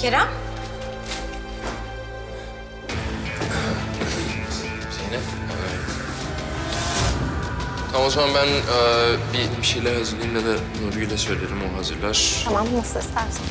Kerem? Zeynep. e, Tamam o zaman ben e, bir, bir şeyler hazırlayayım da da Nurgül'e söylerim o hazırlar. Tamam nasıl istersen.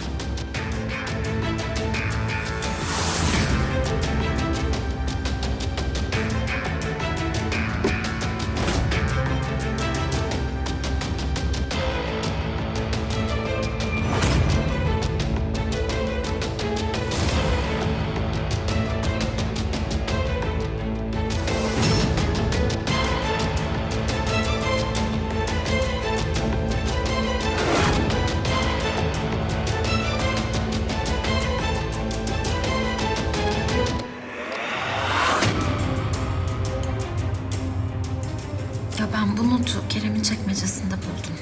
Ben bu notu Kerem'in çekmecesinde buldum.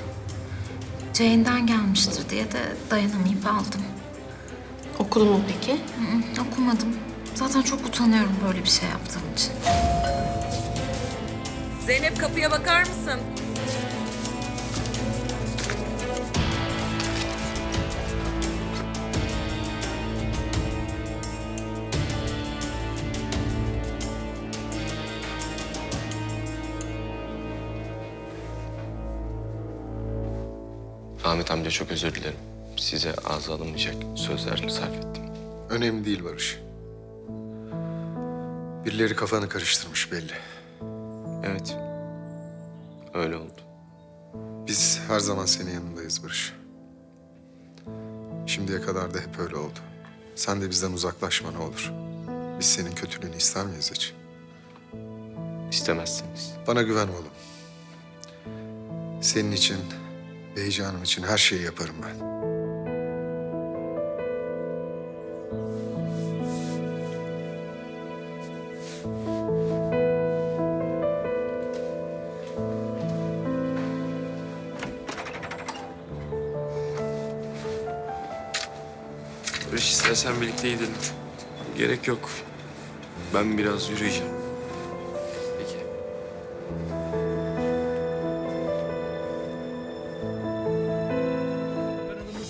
Jane'den gelmiştir diye de dayanamayıp aldım. Okudun mu peki? Hı, okumadım. Zaten çok utanıyorum böyle bir şey yaptığım için. Zeynep kapıya bakar mısın? Ahmet amca çok özür dilerim. Size ağza alınmayacak sözler sarf ettim. Önemli değil Barış. Birileri kafanı karıştırmış belli. Evet. Öyle oldu. Biz her zaman senin yanındayız Barış. Şimdiye kadar da hep öyle oldu. Sen de bizden uzaklaşma ne olur. Biz senin kötülüğünü ister miyiz hiç? İstemezsiniz. Bana güven oğlum. Senin için, Beycanım için her şeyi yaparım ben. Barış istersen birlikte gidelim. Gerek yok. Ben biraz yürüyeceğim. Peki.